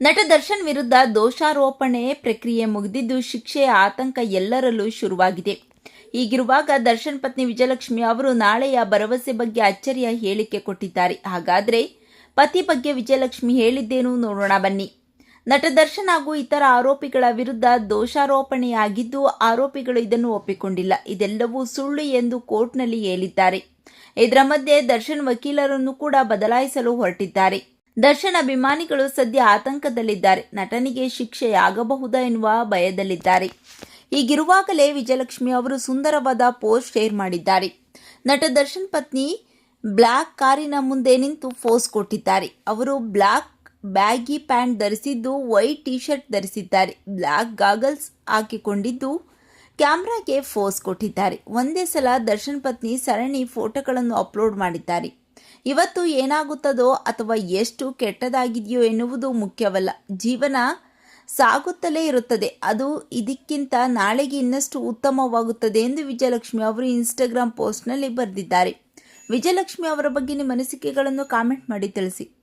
ನಟ ದರ್ಶನ್ ವಿರುದ್ಧ ದೋಷಾರೋಪಣೆ ಪ್ರಕ್ರಿಯೆ ಮುಗಿದಿದ್ದು ಶಿಕ್ಷೆಯ ಆತಂಕ ಎಲ್ಲರಲ್ಲೂ ಶುರುವಾಗಿದೆ. ಹೀಗಿರುವಾಗ ದರ್ಶನ್ ಪತ್ನಿ ವಿಜಯಲಕ್ಷ್ಮಿ ಅವರು ನಾಳೆಯ ಭರವಸೆ ಬಗ್ಗೆ ಅಚ್ಚರಿಯ ಹೇಳಿಕೆ ಕೊಟ್ಟಿದ್ದಾರೆ. ಹಾಗಾದ್ರೆ ಪತಿ ಬಗ್ಗೆ ವಿಜಯಲಕ್ಷ್ಮಿ ಹೇಳಿದ್ದೇನು ನೋಡೋಣ ಬನ್ನಿ. ನಟ ದರ್ಶನ್ ಹಾಗೂ ಇತರ ಆರೋಪಿಗಳ ವಿರುದ್ಧ ದೋಷಾರೋಪಣೆಯಾಗಿದ್ದು ಆರೋಪಿಗಳು ಇದನ್ನು ಒಪ್ಪಿಕೊಂಡಿಲ್ಲ. ಇದೆಲ್ಲವೂ ಸುಳ್ಳು ಎಂದು ಕೋರ್ಟ್ನಲ್ಲಿ ಹೇಳಿದ್ದಾರೆ. ಇದರ ಮಧ್ಯೆ ದರ್ಶನ್ ವಕೀಲರನ್ನು ಕೂಡ ಬದಲಾಯಿಸಲು ಹೊರಟಿದ್ದಾರೆ. ದರ್ಶನ್ ಅಭಿಮಾನಿಗಳು ಸದ್ಯ ಆತಂಕದಲ್ಲಿದ್ದಾರೆ. ನಟನಿಗೆ ಶಿಕ್ಷೆಯಾಗಬಹುದಾ ಎನ್ನುವ ಭಯದಲ್ಲಿದ್ದಾರೆ. ಹೀಗಿರುವಾಗಲೇ ವಿಜಯಲಕ್ಷ್ಮಿ ಅವರು ಸುಂದರವಾದ ಪೋಸ್ಟ್ ಶೇರ್ ಮಾಡಿದ್ದಾರೆ. ನಟ ದರ್ಶನ್ ಪತ್ನಿ ಬ್ಲ್ಯಾಕ್ ಕಾರಿನ ಮುಂದೆ ನಿಂತು ಫೋಸ್ ಕೊಟ್ಟಿದ್ದಾರೆ. ಅವರು ಬ್ಲ್ಯಾಕ್ ಬ್ಯಾಗಿ ಪ್ಯಾಂಟ್ ಧರಿಸಿದ್ದು, ವೈಟ್ ಟಿ ಶರ್ಟ್ ಧರಿಸಿದ್ದಾರೆ. ಬ್ಲ್ಯಾಕ್ ಗಾಗಲ್ಸ್ ಹಾಕಿಕೊಂಡಿದ್ದು, ಕ್ಯಾಮ್ರಾಗೆ ಫೋಸ್ ಕೊಟ್ಟಿದ್ದಾರೆ. ಒಂದೇ ಸಲ ದರ್ಶನ್ ಪತ್ನಿ ಸರಣಿ ಫೋಟೋಗಳನ್ನು ಅಪ್ಲೋಡ್ ಮಾಡಿದ್ದಾರೆ. ಇವತ್ತು ಏನಾಗುತ್ತದೋ ಅಥವಾ ಎಷ್ಟು ಕೆಟ್ಟದಾಗಿದೆಯೋ ಎನ್ನುವುದು ಮುಖ್ಯವಲ್ಲ. ಜೀವನ ಸಾಗುತ್ತಲೇ ಇರುತ್ತದೆ. ಅದು ಇದಕ್ಕಿಂತ ನಾಳೆಗೆ ಇನ್ನಷ್ಟು ಉತ್ತಮವಾಗುತ್ತದೆ ಎಂದು ವಿಜಯಲಕ್ಷ್ಮಿ ಅವರು ಇನ್ಸ್ಟಾಗ್ರಾಮ್ ಪೋಸ್ಟ್ನಲ್ಲಿ ಬರೆದಿದ್ದಾರೆ. ವಿಜಯಲಕ್ಷ್ಮಿ ಅವರ ಬಗ್ಗೆ ನಿಮ್ಮ ಅನಿಸಿಕೆಗಳನ್ನು ಕಾಮೆಂಟ್ ಮಾಡಿ ತಿಳಿಸಿ.